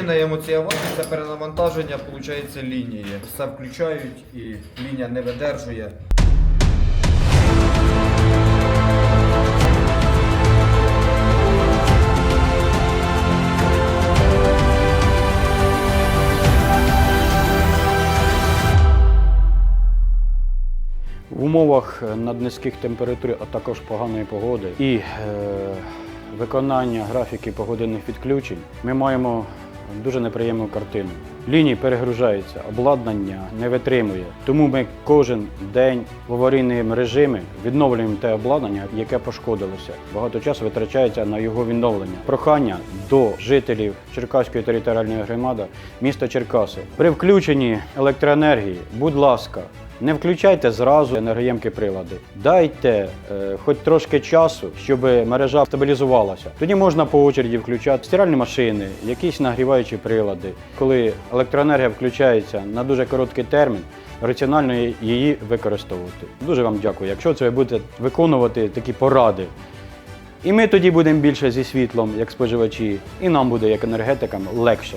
Причина емоціювання це перенавантаження виходить, лінії. Все включають і лінія не видержує. В умовах наднизьких температур, а також поганої погоди і е, виконання графіки погодинних відключень ми маємо дуже неприємну картину. Лінії перегружаються, обладнання не витримує. Тому ми кожен день в аварійному режимі відновлюємо те обладнання, яке пошкодилося. Багато часу витрачається на його відновлення. Прохання до жителів Черкаської територіальної громади міста Черкаси. При включенні електроенергії, будь ласка, не включайте зразу енергоємкі прилади. Дайте е, хоч трошки часу, щоб мережа стабілізувалася. Тоді можна по очереді включати стиральні машини, якісь нагріваючі прилади. Коли електроенергія включається на дуже короткий термін, раціонально її використовувати. Дуже вам дякую, якщо це ви будете виконувати такі поради. І ми тоді будемо більше зі світлом, як споживачі, і нам буде, як енергетикам, легше.